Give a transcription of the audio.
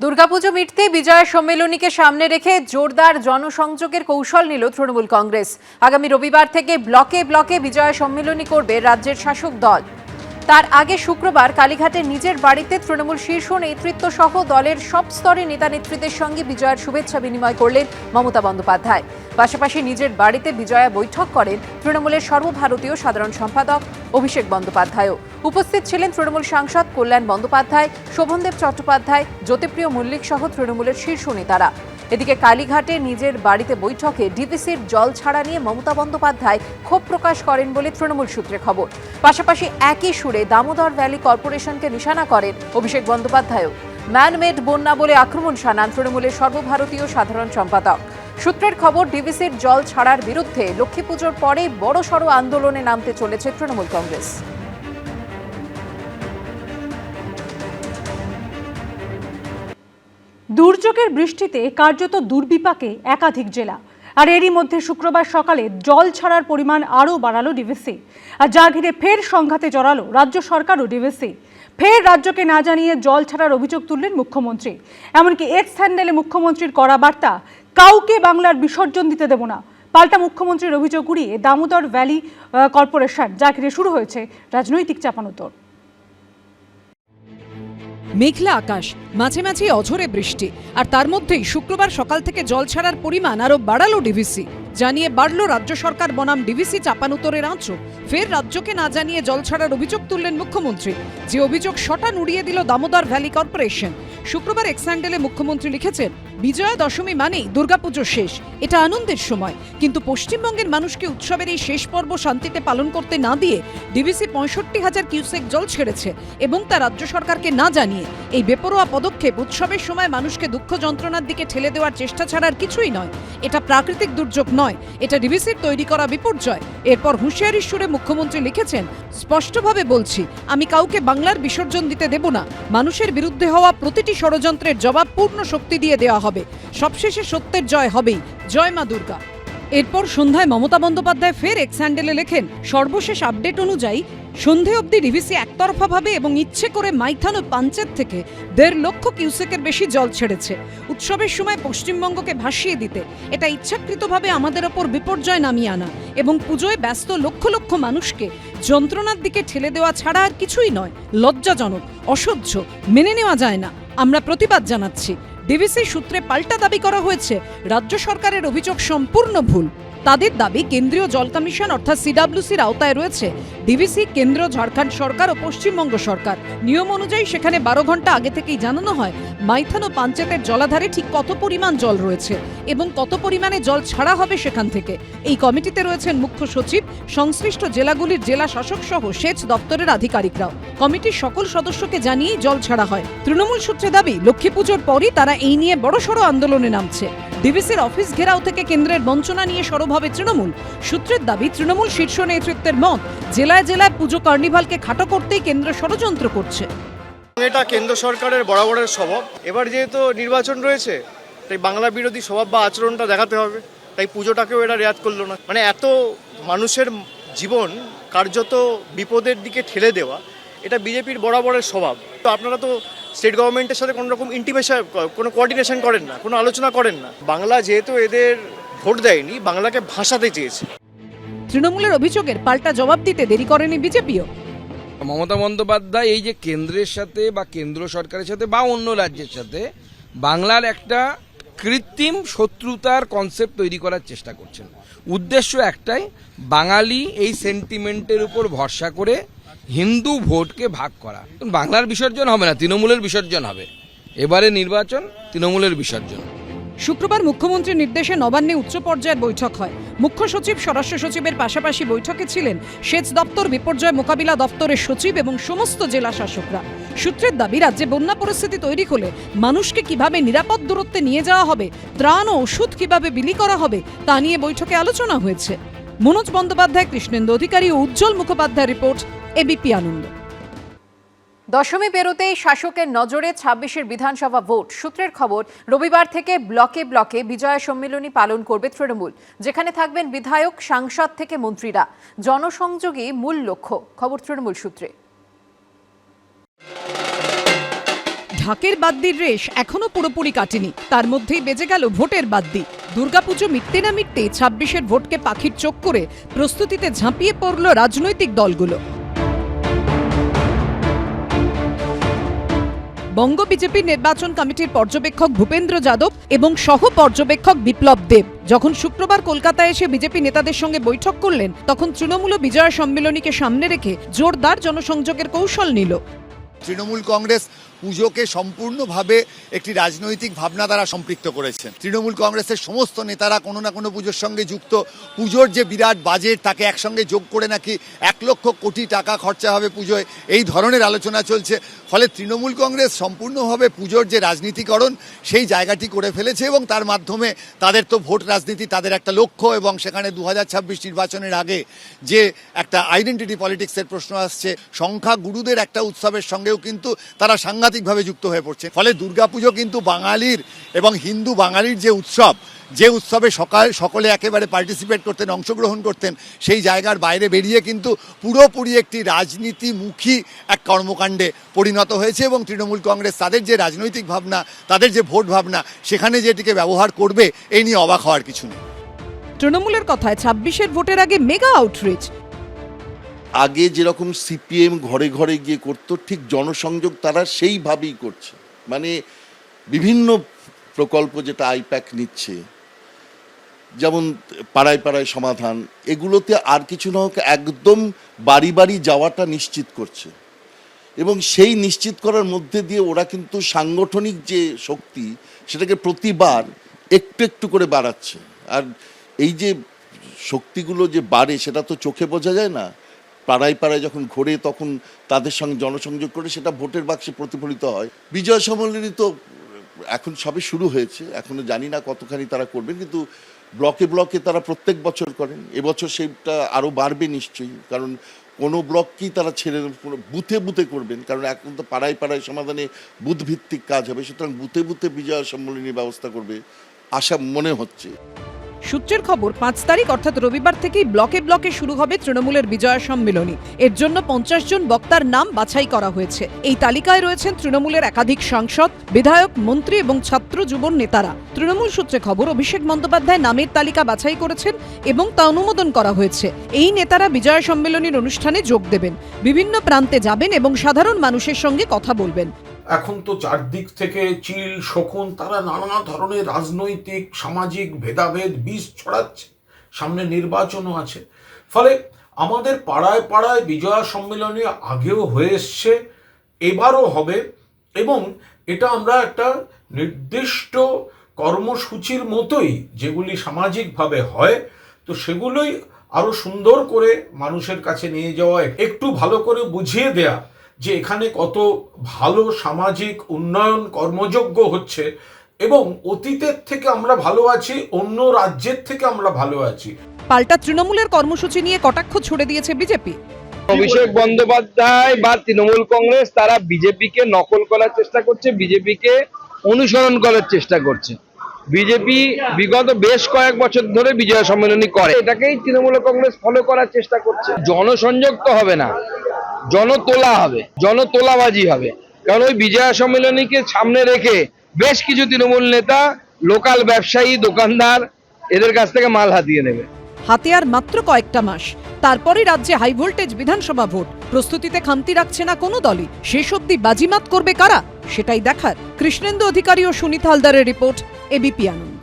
দুর্গাপুজো মিটতে বিজয়া সম্মেলনীকে সামনে রেখে জোরদার জনসংযোগের কৌশল নিল তৃণমূল কংগ্রেস। আগামী রবিবার থেকে ব্লকে ব্লকে বিজয়া সম্মেলনী করবে রাজ্যের শাসক দল। তার আগে শুক্রবার কালীঘাটে নিজের বাড়িতে তৃণমূল শীর্ষ নেতৃত্ব সহ দলের সব স্তরের নেতা নেতৃত্বের সঙ্গে বিজয়ার শুভেচ্ছা বিনিময় করলেন মমতা বন্দ্যোপাধ্যায়। পাশাপাশি নিজের বাড়িতে বিজয়া বৈঠক করেন তৃণমূলের সর্বভারতীয় সাধারণ সম্পাদক অভিষেক বন্দ্যোপাধ্যায়ও। উপস্থিত ছিলেন তৃণমূল সাংসদ কল্যাণ বন্দ্যোপাধ্যায়, শোভনদেব চট্টোপাধ্যায়, জ্যোতিপ্রিয় মল্লিক সহ তৃণমূলের শীর্ষ নেতারা। এদিকে কালীঘাটে নিজের বাড়িতে বৈঠকে ডিভিসির জল ছাড়া নিয়ে মমতা বন্দ্যোপাধ্যায় ক্ষোভ প্রকাশ করেন বলে তৃণমূল সূত্রে খবর। পাশাপাশি একই সুরে দামোদর ভ্যালি কর্পোরেশনকে নিশানা করেন অভিষেক বন্দ্যোপাধ্যায়ও। ম্যানমেড বন্যা বলে আক্রমণ শানান তৃণমূলের সর্বভারতীয় সাধারণ সম্পাদক। সূত্রের খবর ডিভিসির জল ছাড়ার বিরুদ্ধে লক্ষ্মী পুজোর পরেই বড়সড় আন্দোলনে নামতে চলেছে তৃণমূল কংগ্রেস। দুর্যোগের বৃষ্টিতে কার্যত দুর্বিপাকে একাধিক জেলা। আর এরই মধ্যে শুক্রবার সকালে জল ছাড়ার পরিমাণ আরও বাড়ালো ডিভিসি আর যা ঘিরে ফের সংঘাতে জড়ালো রাজ্য সরকার ও ডিভিসি ফের রাজ্যকে না জানিয়ে জল ছাড়ার অভিযোগ তুললেন মুখ্যমন্ত্রী। এমনকি এক্স হ্যান্ডেলে মুখ্যমন্ত্রীর করা বার্তা কাউকে বাংলার বিসর্জন দিতে দেব না। পাল্টা মুখ্যমন্ত্রীর অভিযোগ উড়িয়ে দামোদর ভ্যালি কর্পোরেশন, যা ঘিরে শুরু হয়েছে রাজনৈতিক চাপানোতর। মেঘলা আকাশ, মাঝে মাঝে অঝরে বৃষ্টি, আর তার মধ্যেই শুক্রবার সকাল থেকে জল ছাড়ার পরিমাণ আরও বাড়ালো ডিভিসি। জানিয়ে বাড়ল রাজ্য সরকার বনাম ডিভিসি চাপানুতরের আঁচড়। ফের রাজ্যকে না জানিয়ে জল ছাড়ার অভিযোগ তুললেন মুখ্যমন্ত্রী। যে অভিযোগ শটান উড়িয়ে দিল দামোদর ভ্যালি কর্পোরেশন। শুক্রবার এক্স্যান্ডেলে মুখ্যমন্ত্রী লিখেছেন, বিজয়া দশমী মানেই দুর্গাপুজো শেষ। এটা আনন্দের সময়। কিন্তু পশ্চিমবঙ্গের মানুষকে উৎসবের এই শেষ পর্ব শান্তিতে পালন করতে না দিয়ে ডিভিসি পঁয়ষট্টি হাজার কিউসেক জল ছেড়েছে এবং তা রাজ্য সরকারকে না জানিয়ে এই বেপরোয়া পদক্ষেপ উৎসবের সময় মানুষকে দুঃখ যন্ত্রণার দিকে ঠেলে দেওয়ার চেষ্টা ছাড়া আর কিছুই নয়। এটা প্রাকৃতিক দুর্যোগ নয়। এটা ডিভিসির তৈরি করা বিপর্যয়। এরপর হুঁশিয়ারির সুরে মুখ্যমন্ত্রী লিখেছেন, স্পষ্টভাবে বলছি, আমি কাউকে বাংলার বিসর্জন দিতে দেব না। মানুষের বিরুদ্ধে হওয়া প্রতিটি ষড়যন্ত্রের জবাব পূর্ণ শক্তি দিয়ে দেওয়া হবে। সবশেষে সত্যের জয় হবেই। জয় মা দুর্গা। এরপর সন্ধ্যায় মমতা বন্দ্যোপাধ্যায় ফের এক্স হ্যান্ডেলে লেখেন, সর্বশেষ আপডেট অনুযায়ী সন্ধে অবধি ডিভিসি একতরফাভাবে এবং ইচ্ছে করে মাইথান ও পাঞ্চেত থেকে দেড় লক্ষ কিউসেকের বেশি জল ছেড়েছে। উৎসবের সময় পশ্চিমবঙ্গকে ভাসিয়ে দিতে এটা ইচ্ছাকৃতভাবে আমাদের ওপর বিপর্যয় নামিয়ে আনা এবং পুজোয় ব্যস্ত লক্ষ লক্ষ মানুষকে যন্ত্রণার দিকে ঠেলে দেওয়া ছাড়া আর কিছুই নয়, লজ্জাজনক, অসহ্য, মেনে নেওয়া যায় না। আমরা প্রতিবাদ জানাচ্ছি। ডিভিসি সূত্রে পাল্টা দাবি করা হয়েছে। রাজ্য সরকারের অভিযোগ সম্পূর্ণ ভুল। তাদের দাবি কেন্দ্রীয় জল কমিশন অর্থাৎ সিডাব্লিউসির আওতায় রয়েছে। ডিভিসি কেন্দ্র ঝাড়খণ্ড সরকার ও পশ্চিমবঙ্গ সরকার। নিয়ম অনুযায়ী সেখানে বারো ঘণ্টা আগে থেকেই জানানো হয়, মাইথান ও পাঞ্চেতের জলাধারে ঠিক কত পরিমাণ জল রয়েছে এবং কত পরিমাণে জল ছাড়া হবে সেখান থেকে। এই কমিটিতে রয়েছেন মুখ্য সচিব, সংশ্লিষ্ট জেলাগুলির জেলা শাসক সহ সেচ দপ্তরের আধিকারিকরাও। কমিটির সকল সদস্যকে জানিয়েই জল ছাড়া হয়। তৃণমূল সূত্রে দাবি, লক্ষ্মী পুজোর পরই তারা এই নিয়ে বড়সড় আন্দোলনে নামছে। ডিভিসির অফিস ঘেরাও থেকে কেন্দ্রের বঞ্চনা নিয়ে সরব হবে তৃণমূল। সূত্রের দাবি, তৃণমূল শীর্ষ নেতৃত্বের মত, জেলায় জেলায় পুজো কার্নিভালকে খাটো করতেই কেন্দ্র ষড়যন্ত্র করছে। এটা কেন্দ্র সরকারের বরাবরের স্বভাব। এবার যেহেতু নির্বাচন রয়েছে, তাই বাংলা বিরোধী স্বভাব বা আচরণটা দেখাতে হবে। তাই পুজোটাকেও এরা রেয়াত করল না। মানে এত মানুষের জীবন কার্যত বিপদের দিকে ঠেলে দেওয়া, এটা বিজেপির বরাবরের স্বভাব। তো আপনারা তো স্টেট গভর্নমেন্টের সাথে কোনো রকম ইন্টিমেশন কোনো কোঅর্ডিনেশন করেন না কোনো আলোচনা করেন না। বাংলা যেহেতু এদের ভোট দেয়নি বাংলাকে ভাষাতে চেয়েছে। তৃণমূলের অভিযোগের পাল্টা জবাব দিতে দেরি করেনি বিজেপিও। মমতা বন্দ্যোপাধ্যায় এই যে কেন্দ্রের সাথে বা কেন্দ্র সরকারের সাথে বা অন্য রাজ্যের সাথে বাংলার একটা কৃত্রিম শত্রুতার কনসেপ্ট তৈরি করার চেষ্টা করছেন। উদ্দেশ্য একটাই বাঙালি এই সেন্টিমেন্টের উপর ভরসা করে হিন্দু ভোটকে ভাগ করা। বাংলার বিসর্জন হবে না, তৃণমূলের বিসর্জন হবে। এবারে নির্বাচন, তৃণমূলের বিসর্জন। শুক্রবার মুখ্যমন্ত্রীর নির্দেশে নবান্নে উচ্চ পর্যায়ের বৈঠক হয়। মুখ্য সচিব, স্বরাষ্ট্র সচিবের পাশাপাশি বৈঠকে ছিলেন সেচ দপ্তর, বিপর্যয় মোকাবিলা দপ্তরের সচিব এবং সমস্ত জেলা শাসকরা। সূত্রের দাবি, রাজ্যে বন্যা পরিস্থিতি তৈরি হলে মানুষকে কীভাবে নিরাপদ দূরত্বে নিয়ে যাওয়া হবে, ত্রাণ ও ওষুধ কীভাবে বিলি করা হবে, তা নিয়ে বৈঠকে আলোচনা হয়েছে। মনোজ বন্দ্যোপাধ্যায়, কৃষ্ণেন্দু অধিকারী ও উজ্জ্বল মুখোপাধ্যায় রিপোর্ট এবিপি আনন্দ। দশমী পেরোতেই শাসকের নজরে ছাব্বিশের বিধানসভা ভোট। সূত্রের খবর রবিবার থেকে ব্লকে ব্লকে বিজয়া সম্মেলনী পালন করবে তৃণমূল যেখানে থাকবেন বিধায়ক সাংসদ থেকে মন্ত্রীরা। জনসংযোগই মূল লক্ষ্য খবর তৃণমূল সূত্রে। ঢাকের বাদ্যির রেশ এখনও পুরোপুরি কাটেনি। তার মধ্যেই বেজে গেল ভোটের বাদ্যি। দুর্গাপুজো মিটতে না মিটতে ছাব্বিশের ভোটকে পাখির চোখ করে প্রস্তুতিতে ঝাঁপিয়ে পড়ল রাজনৈতিক দলগুলো। বঙ্গ বিজেপি নির্বাচন কমিটির পর্যবেক্ষক ভূপেন্দ্র যাদব এবং সহ পর্যবেক্ষক বিপ্লব দেব। যখন শুক্রবার কলকাতায় এসে বিজেপি নেতাদের সঙ্গে বৈঠক করলেন, তখন তৃণমূল বিজয় সম্মেলনীকে সামনে রেখে জোরদার জনসংযোগের কৌশল নিল। তৃণমূল কংগ্রেস পুজোকে সম্পূর্ণভাবে একটি রাজনৈতিক ভাবনা দ্বারা সম্পৃক্ত করেছেন। তৃণমূল কংগ্রেসের সমস্ত নেতারা কোনো না কোনো পুজোর সঙ্গে যুক্ত। পুজোর যে বিরাট বাজেট, তাকে একসঙ্গে যোগ করে নাকি এক লক্ষ কোটি টাকা খরচা হবে পুজোয়, এই ধরনের আলোচনা চলছে। ফলে তৃণমূল কংগ্রেস সম্পূর্ণভাবে পুজোর যে রাজনীতিকরণ, সেই জায়গাটি করে ফেলেছে এবং তার মাধ্যমে তাদের তো ভোট রাজনীতি তাদের একটা লক্ষ্য এবং সেখানে দু হাজার ছাব্বিশ নির্বাচনের আগে যে একটা আইডেন্টিটি পলিটিক্সের প্রশ্ন আসছে সংখ্যা গুরুদের একটা উৎসবের সঙ্গেও কিন্তু তারা সাংঘাতিকভাবে যুক্ত হয়ে পড়ছে। ফলে দুর্গাপুজো কিন্তু বাঙালির এবং হিন্দু বাঙালির যে উৎসব, যে উৎসবে সকাল, সকলে একেবারে পার্টিসিপেট করতেন, অংশগ্রহণ করতেন, সেই জায়গার বাইরে বেরিয়ে কিন্তু পুরোপুরি একটি রাজনীতিমুখী এক কর্মকাণ্ডে পরিণত হয়েছে এবং তৃণমূল কংগ্রেস তাদের যে রাজনৈতিক ভাবনা, তাদের যে ভোট ভাবনা, সেখানে যে এটিকে ব্যবহার করবে, এই নিয়ে অবাক হওয়ার কিছু নেই। তৃণমূলের কথায় ছাব্বিশের ভোটের আগে মেগা আউটরিচ আগে যেরকম সিপিএম ঘরে ঘরে গিয়ে করতো, ঠিক জনসংযোগ তারা সেইভাবেই করছে। মানে বিভিন্ন প্রকল্প যেটা আইপ্যাক নিচ্ছে, যেমন পাড়ায় পাড়ায় সমাধান, এগুলোতে আর কিছু না হোক একদম বাড়ি বাড়ি যাওয়াটা নিশ্চিত করছে। এবং সেই নিশ্চিত করার মধ্যে দিয়ে ওরা কিন্তু সাংগঠনিক যে শক্তি, সেটাকে প্রতিবার একটু একটু করে বাড়াচ্ছে। আর এই যে শক্তিগুলো যে বাড়ে, সেটা তো চোখে বোঝা যায় না। পাড়ায় পাড়ায় যখন ঘোরে, তখন তাদের সঙ্গে জনসংযোগ করে সেটা ভোটের বাক্সে প্রতিফলিত হয়। বিজয় সম্মেলনী তো এখন সবে শুরু হয়েছে, এখনও জানি না কতখানি তারা করবেন, কিন্তু ব্লকে ব্লকে তারা প্রত্যেক বছর করেন। এবছর সেটা আরও বাড়বে নিশ্চয়ই, কারণ কোনো ব্লককেই তারা ছেড়ে বুথে বুথে করবেন, কারণ এখন তো পাড়ায় পাড়ায় সমাধানে বুথভিত্তিক কাজ হবে, সুতরাং বুথে বুথে বিজয় সম্মেলনীর ব্যবস্থা করবে, আশা মনে হচ্ছে। সূত্রের খবর, পাঁচ তারিখ অর্থাৎ রবিবার থেকেই ব্লকে ব্লকে শুরু হবে তৃণমূলের বিজয়া সম্মেলনী। এর জন্য পঞ্চাশ জন বক্তার নাম বাছাই করা হয়েছে। এই তালিকায় রয়েছেন তৃণমূলের একাধিক সাংসদ, বিধায়ক, মন্ত্রী এবং ছাত্র যুবন নেতারা। তৃণমূল সূত্রে খবর, অভিষেক বন্দ্যোপাধ্যায় নামের তালিকা বাছাই করেছেন এবং তা অনুমোদন করা হয়েছে। এই নেতারা বিজয়া সম্মেলনীর অনুষ্ঠানে যোগ দেবেন। বিভিন্ন প্রান্তে যাবেন এবং সাধারণ মানুষের সঙ্গে কথা বলবেন। এখন তো চারদিক থেকে চিল, শকুন, তারা নানা ধরনের রাজনৈতিক, সামাজিক ভেদাভেদ, বিষ ছড়াচ্ছে। সামনে নির্বাচনও আছে। ফলে আমাদের পাড়ায় পাড়ায় বিজয়া সম্মেলনী আগেও হয়ে এসছে, এবারও হবে এবং এটা আমরা একটা নির্দিষ্ট কর্মসূচির মতোই যেগুলি সামাজিকভাবে হয়, তো সেগুলোই আরও সুন্দর করে মানুষের কাছে নিয়ে যাওয়া, একটু ভালো করে বুঝিয়ে দেয়া যে এখানে কত ভালো সামাজিক উন্নয়ন কর্মযোগ্য হচ্ছে এবং অতীতের থেকে আমরা ভালো আছি অন্য রাজ্যের থেকে আমরা ভালো আছি। পাল্টা তৃণমূলের কর্মসূচি নিয়ে কটাক্ষ ছুড়ে দিয়েছে বিজেপি। অভিষেক বন্দ্যোপাধ্যায় বা তৃণমূল কংগ্রেস তারা বিজেপিকে নকল করার চেষ্টা করছে বিজেপিকে অনুসরণ করার চেষ্টা করছে। বিজেপি বিগত বেশ কয়েক বছর ধরে বিজয় সম্মেলনী করে। এটাকেই তৃণমূল কংগ্রেস ফলো করার চেষ্টা করছে। জনসংযোগ তো হবে না। জনতোলা হবে, জনতোলাবাজি হবে। কারণ ওই বিজয়া সম্মেলনীকে সামনে রেখে বেশ কিছু তৃণমূল নেতা, লোকাল ব্যবসায়ী, দোকানদার এদের কাছ থেকে মাল হাতিয়ে নেবে। হাতে আর মাত্র কয়েকটা মাস, তারপরে রাজ্যে হাই ভোল্টেজ বিধানসভা ভোট। প্রস্তুতিতে খামতি রাখছে না কোনো দলই। শেষ অবধি বাজিমাত করবে কারা? সেটাই দেখার। কৃষ্ণেন্দু অধিকারী ও সুনীত হালদারের রিপোর্ট এবিপি আনন্দ।